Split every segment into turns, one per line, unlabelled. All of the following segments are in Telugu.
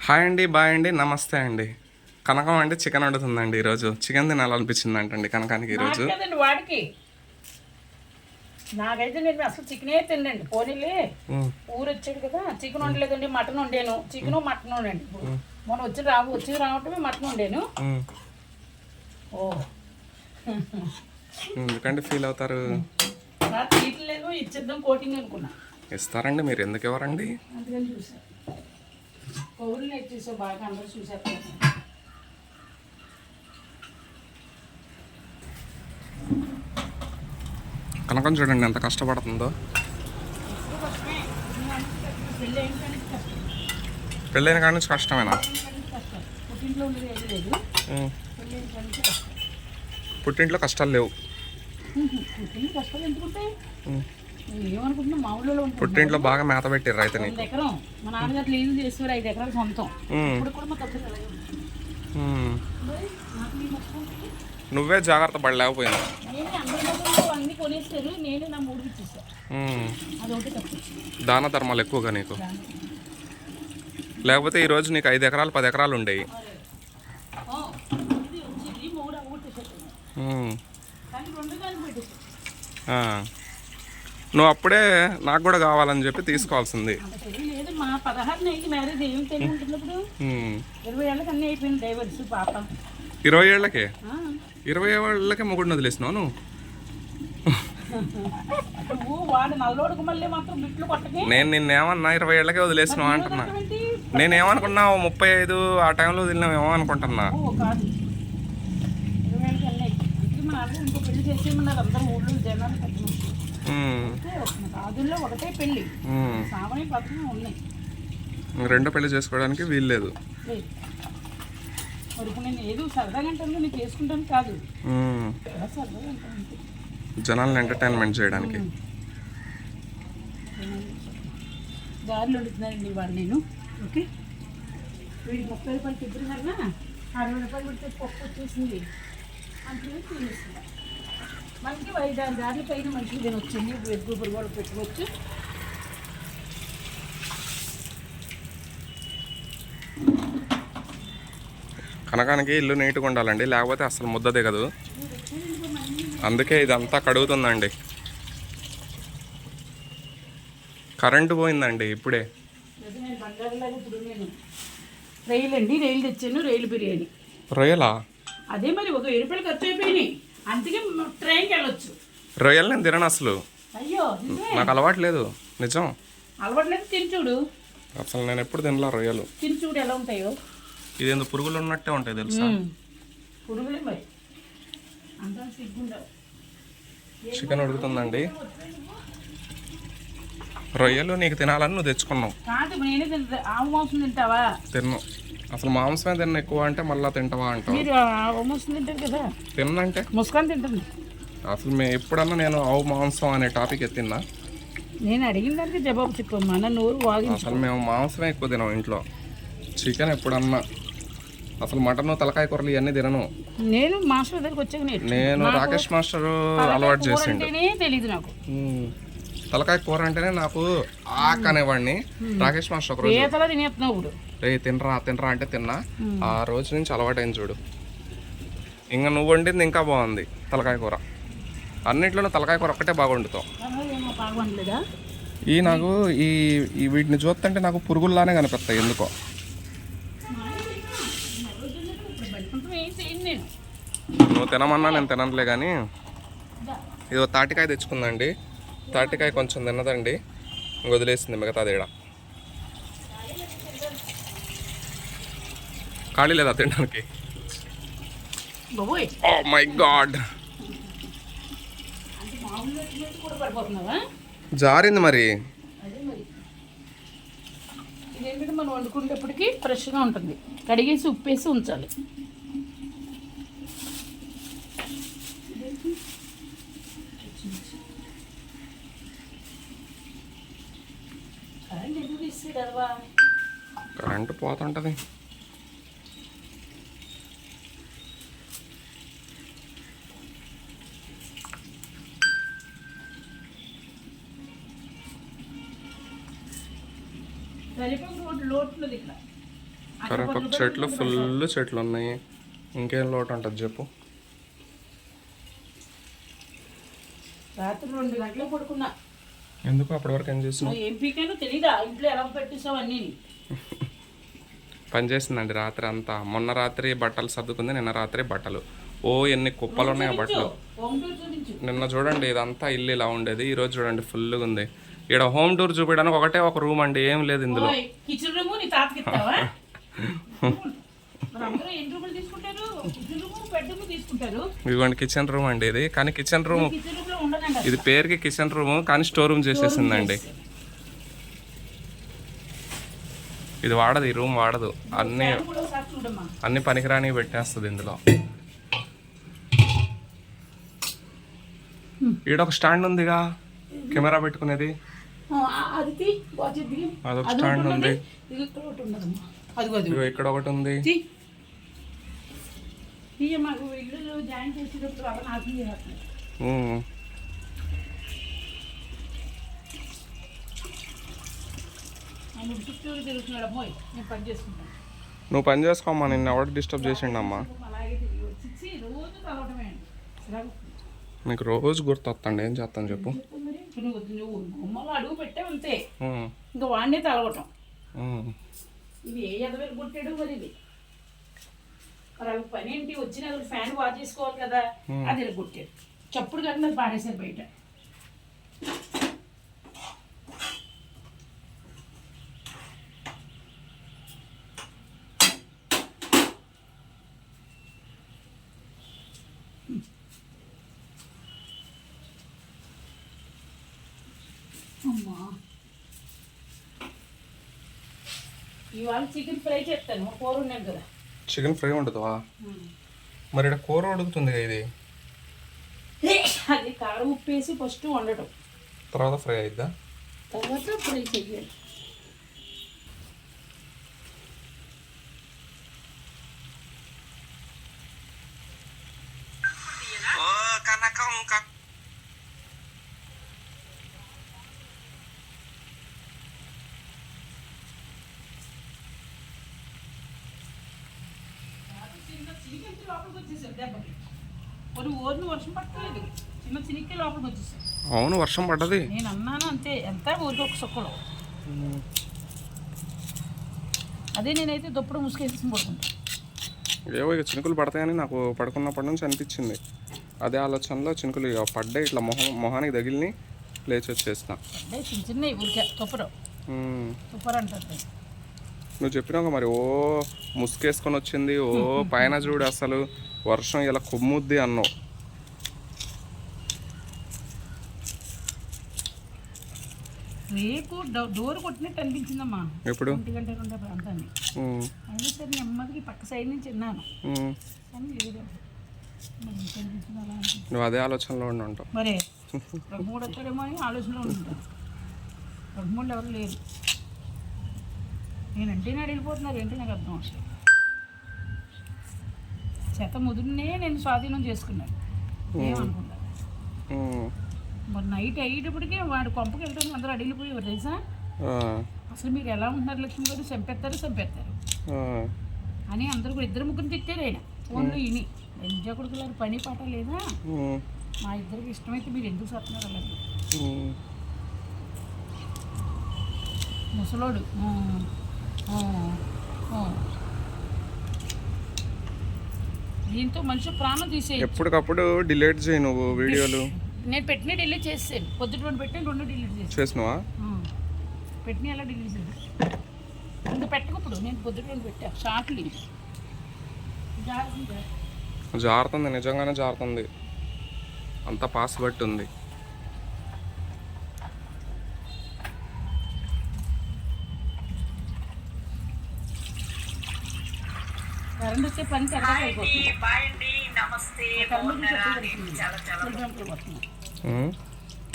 హాయ్ అండి బాయ్ అండి నమస్తే అండి. కనకం అండి చికెన్ వండుతుందండి ఈరోజు. చికెన్ తినాలనిపించింది అంటండి కనకానికి ఈరోజు.
వాడికి. నాకైతే నేను అసలు చికెనే తినండి పోనీలే. ఊరు వచ్చాడు కదా. చికెన్ వండలేదండి మటన్ వండాను. చికెన్ మటన్ వండండి మొన్న వచ్చి రావు వచ్చి రావటమే మటన్ వండాను. ఓ.
ఎందుకంటే ఫీల్ అవుతారు?
ఇచ్చేద్దాం కోటింగ్ అనుకున్నా.
ఇస్తారండి మీరు ఎందుకు ఇవ్వరండి?
అందుకని చూసా. కొవ్వులు ఎట్టేసా బాగా అందరూ చూసారు
కనకం చూడండి ఎంత కష్టపడుతుందో. పెళ్ళైన కాడి నుంచి కష్టమేనా?
పుట్టింట్లో
కష్టాలు లేవు. పుట్టింట్లో బాగా మేత పెట్టారు రైతుని.
ఎకరం. మా నాన్నగారు లీజు ఐదు ఎకరాలు సొంతం. ఇప్పుడు కూడా మా.
నువ్వే జాగ్రత్త
తప్పు.
దాన ధర్మాలు ఎక్కువగా నీకు. లేకపోతే ఈరోజు నీకు ఐదు ఎకరాలు పది ఎకరాలు ఉండేవి.
కానీ రెండు కలిపి పెట్టేసాను
ఆ. నువ్వు అప్పుడే నాకు కూడా కావాలని చెప్పి తీసుకోవాల్సింది.
మా పదహారు నెలకి మ్యారేజ్ ఏం. ఇరవై ఏళ్ళకి అన్నీ అయిపోయింది డైవర్స్ పాప.
ఇరవై ఏళ్ళకే? ఇరవై ఏళ్ళకే మొగుడిని వదిలేసినావు నువ్వు? నేను నిన్నేమన్నా ఇరవై ఏళ్ళకే వదిలేసినావు అంటున్నా? నేనేమనుకున్నా ముప్పై ఐదు ఆ టైంలో వదిలినావేమో అనుకుంటున్నా.
ఇంకో పెళ్ళి అందరూ ఊళ్ళో జనాలు కాదుల్లో ఒకటే పెళ్ళి. ఉన్నాయి.
రెండో పెళ్ళి చేసుకోవడానికి వీల్లేదు
లేదు. మరి ఇప్పుడు నేను ఏదో సరదాగా అంటాను నేను చేసుకుంటాను కాదు.
జనాల్ని ఎంటర్టైన్మెంట్ చేయడానికి.
దారిలో వండుతున్నానండి ఇవాళ నేను. ఓకే? ముప్పై రూపాయలు ఇద్దరు కన్నా అరవై రూపాయలు పెడితే పప్పు వచ్చేసింది. మనకి ఐదు ఆరు దారుల పైన మంచిగా తినొచ్చండి ఎగ్గు కూడా పెట్టుకోవచ్చు.
కనకానికి ఇల్లు నీట్గా ఉండాలండి. లేకపోతే అసలు ముద్ద దిగదు అందుకే ఇదంతా కడుగుతుందండి. కరెంటు పోయిందండి ఇప్పుడే.
రైలు అండి రైలు తెచ్చాను. రైలు బిర్యానీ.
రొయ్యలా
అదే మరి ఒక రూపాయలు ఖర్చు అయిపోయినాయి. అందుకే మ- ట్రైన్కి వెళ్ళొచ్చు.
రొయ్యలు నేను తినను అసలు.
అయ్యో
నాకు అలవాటు లేదు నిజం.
అలవాట్లేదు తిని చూడు.
అసలు నేను ఎప్పుడు తినలా రొయ్యలు.
తిని చూడు ఎలా ఉంటాయో.
ఇది ఎందుకు పురుగులు ఉన్నట్టే ఉంటాయి తెలుసా?
పురుగులే మరి.
చికెన్ ఉడుకుతుందండి. రొయ్యలు నీకు తినాలని నువ్వు తెచ్చుకున్నావు.
కాదు నేనే తింటా ఆవు మాంసం తింటావా?
తిన్ను. అసలు మాంసమే తిన్న ఎక్కువ అంటే మళ్ళీ తింటావా అంటావు? తిన్నంటే?
ముస్కాన్ తింటుంది
అసలు మేము ఎప్పుడన్నా నేను ఆవు మాంసం అనే టాపిక్ ఎత్తిన్నా
నేను అడిగిన దానికి జవాబు చెప్పమ్మా
అసలు మేము మాంసమే ఎక్కువ తినాం ఇంట్లో. చికెన్ ఎప్పుడన్నా? అసలు మటన్ తలకాయ కూరలు ఇవన్నీ తినను.
నేను మాస్టర్ దగ్గరికి వచ్చాక
నేను రాకేష్ మాస్టర్ అలవాటు
అంటేనే తెలియదు నాకు.
తలకాయ కూర అంటేనే నాకు ఆక్ అనేవాడిని రాకేష్ మాస్టర్
తినేస్తున్నావు ఇప్పుడు?
రే తినరా తినరా అంటే తిన్నా. ఆ రోజు నుంచి అలవాటైంది చూడు. ఇంకా నువ్వు వండింది ఇంకా బాగుంది తలకాయ కూర. అన్నిట్లోనూ తలకాయ కూర ఒక్కటే బాగా వండుతావు
అలా ఏమో బాగుండలేదా
ఈ నాకు ఈ ఈ వీటిని చూస్తుంటే నాకు పురుగుల్లానే కనిపిస్తాయి ఎందుకో. నువ్వు తినమన్నా నేను తినట్లే కానీ ఇది తాటికాయ తెచ్చుకుందండి. తాటికాయ కొంచెం తిన్నదండి. వదిలేసింది మిగతా తేడా ఖాళీ లేదా తినడానికి? మై గాడ్
పడిపోతున్నావా
జారింది మరి.
అదే మరి. ఇదేంటంటే మనం వండుకునేటప్పటికి ఫ్రెష్గా ఉంటుంది. కడిగేసి ఉప్పేసి ఉంచాలి. కరెంట్
పోతుంటది. కరివేపాకు చెట్లు ఫుల్ చెట్లు ఉన్నాయి ఇంకేం లోటు ఉంటుంది చెప్పు.
రాత్రి రెండు గంటలకు పడుకున్నా.
ఎందుకు అప్పటి వరకు ఏం చేసినావు
నువ్వు ఏం పీకానో తెలీదా? ఇంట్లో ఎలా పెట్టేసావు అన్నీ?
పని చేసిందండి రాత్రి అంతా. మొన్న రాత్రి బట్టలు సర్దుకుంది నిన్న రాత్రి బట్టలు. ఓ ఎన్ని కుప్పలు ఉన్నాయి ఆ బట్టలు. నిన్న చూడండి ఇదంతా ఇల్లు ఇలా ఉండేది. ఈ రోజు చూడండి ఫుల్గా ఉంది. ఇక్కడ హోమ్ టూర్ చూపించడానికి ఒకటే ఒక రూమ్ అండి ఏం లేదు ఇందులో.
కిచెన్ రూమ్ నీ తాతకి ఇస్తావా?
ఇదిగోండి కిచెన్ రూమ్ అండి ఇది. కానీ కిచెన్ రూమ్ ఇది పేరుకి కిచెన్ రూమ్ కానీ స్టోర్ రూమ్ చేసేసిందండి. ఇది వాడదు ఈ రూమ్ వాడదు. అన్ని అన్ని పనికిరాని పెట్టేస్తుంది ఇందులో. ఈడ ఒక స్టాండ్ ఉందిగా కెమెరా పెట్టుకునేది. అదొక
అది
స్టాండ్ ఉంది.
ఇక్కడ ఒకటి
ఉంది.
తీ తీయ మాకు ఇల్లు జాయిన్ చేసేటప్పుడు అలా నాశనం చేస్తున్నారు
ఉమ్.
ఆయన చుట్టూరు తిరుగుతున్నాడు అమ్మోయ్ నేను పని చేసుకుంటాను.
నువ్వు పని చేసుకోమ్మా నిన్ను ఎవరు డిస్టర్బ్ చేసిండమ్మా.
వచ్చి రోజు
గుర్తొస్తాండి ఏం చేస్తాను చెప్పు.
నువ్వు గుమ్మలో అడుగు పెట్టావు అంతే. ఇంకా వాడినే తలవటం.
ఉమ్.
ఇది ఏ ఎదవేలు కొట్టాడు మరి ఇది? మరి అవి పని ఏంటి? వచ్చిన ఫ్యాన్ బాగా చేసుకోవాలి కదా? అది ఇలా కొట్టాడు చప్పుడు కట్టినది పాడేశారు బయట. అమ్మా. ఇవాళ చికెన్ ఫ్రై చేస్తాను. కూర ఉన్నాను కదా.
చికెన్ ఫ్రై ఉండదువా మరి ఇక్కడ కూర ఉడుకుతుంది ఇది?
అది కారం ఉప్పు వేసి ఫస్ట్ వండటం.
తర్వాత ఫ్రై అయిద్దా?
తర్వాత ఫ్రై చెయ్యాలి చిన్న చినికెత్తి లోపలికి వచ్చేసారు దెబ్బకి. కొన్ని ఊరిని వర్షం పట్టలేదు. చిన్న చినిక్కి లోపలికి
అవును వర్షం పడ్డది.
నేను అన్నాను అంతే. ఎంత ఊరికి ఒక సుక్కలో. అదే నేనైతే దుప్పుడు ముసుకేసి పడుకుంటా.
ఏవో ఇక చినుకులు పడతాయని నాకు పడుకున్నప్పటి నుంచి అనిపించింది. అదే ఆలోచనలో చినుకులు ఇక పడ్డాయి. ఇట్లా మొహం మొహానికి తగిలిని లేచి వచ్చేసిన.
అంటే చిన్న చిన్న ఊరికే. తుప్పరు
ఉమ్.
తుప్పరు అంటారు.
నువ్వు చెప్పినాక మరి ఓ ముసుకేసుకొని వచ్చింది ఓ పైన చూడు అసలు వర్షం ఇలా కొమ్ముద్ది అన్నావు.
రేపు డోర్ కొట్టినట్టు అనిపించిందమ్మా.
ఎప్పుడు?
ఒంటి గంట రెండే ప్రాంతాన్ని అయినా సరే నెమ్మదికి పక్క సైడ్ నుంచి విన్నాను. కానీ లేదు.
నువ్వు అదే ఆలోచనలో ఉండి ఉంటావు.
మరే రఘుమూడు వచ్చాడేమో అని ఆలోచనలో ఉంటాను. రఘుమూడు ఎవరు లేరు. నేనంటే నాడు వెళ్ళిపోతున్నారు. ఏంటి నాకు అర్థం అవసరం చెత్త ముదురునే నేను స్వాధీనం చేసుకున్నాను. ఏమనుకుంటా
ఉమ్,
మరి నైట్ అయ్యేటప్పటికే వాడు కొంపకి వెళ్ళడానికి అందరూ అడిగిపోయేవారు తెలుసా? అసలు మీరు ఎలా ఉంటున్నారు లక్ష్మి గారు? చంపేస్తారు చంపేస్తారు. అని అందరూ కూడా ఇద్దరు ముగ్గురు తిట్టారు ఆయన. ఫోన్లో ఇని ఎంజా కొడుకులారు పని పాట లేదా? మా ఇద్దరికి ఇష్టమైతే మీరు ఎందుకు చేస్తున్నారు అలాగే. ముసలోడు. దీంతో మనిషి ప్రాణం తీసేయచ్చు.
ఎప్పటికప్పుడు డిలీట్ చేయి నువ్వు వీడియోలు.
నేను పెట్టిన డిలీట్ చేసాను పొద్దుట రెండు పెట్టిన రెండు డిలీట్ చేసాను
చేసినావా?
పెట్టిన ఎలా డిలీట్ చేసాను ఇంకా పెట్టకప్పుడు. నేను పొద్దుట రెండు పెట్టా. షార్ట్లు.
జారుతుంది. నిజంగానే జారుతుంది. అంత పాస్ బట్టి ఉంది.
కరెంట్ వస్తే పని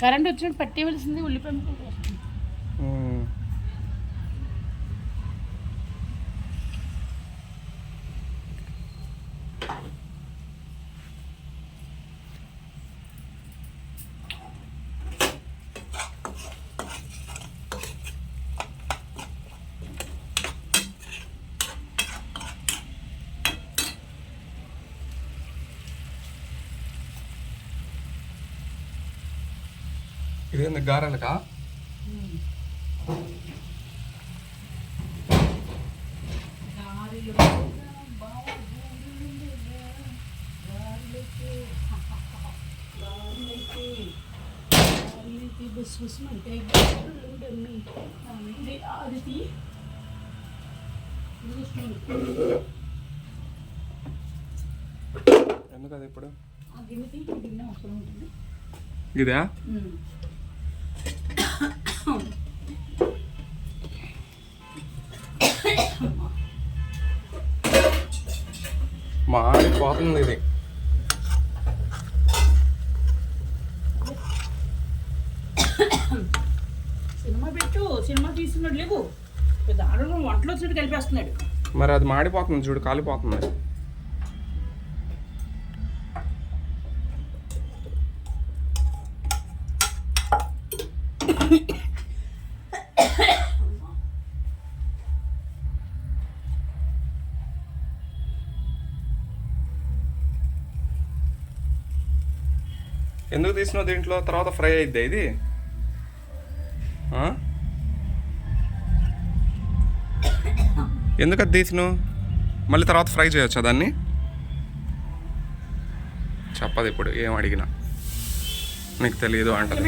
కరెంట్ వచ్చినట్టు పట్టేవలసింది ఉల్లిపాయ ముక్కలు
ఇదేంది గారెలకా?
గారెలు బుస్ బుస్ అంటే అది తీ
ఎందుకు అది ఇప్పుడు ఇదా? మాడిపోతుంది ఇది.
సినిమా పెట్టు సినిమా తీస్తున్నాడు లేవు ఆడలో వంటలో వచ్చి కలిపేస్తున్నాడు.
మరి అది మాడిపోతుంది చూడు కాలిపోతుంది. ఎందుకు తీసినావు దీంట్లో? తర్వాత ఫ్రై అయిద్దా ఇది? ఎందుకు అది తీసినావు? మళ్ళీ తర్వాత ఫ్రై చేయొచ్చా దాన్ని? చెప్పదు ఇప్పుడు ఏం అడిగినా. నీకు తెలియదు
వంటల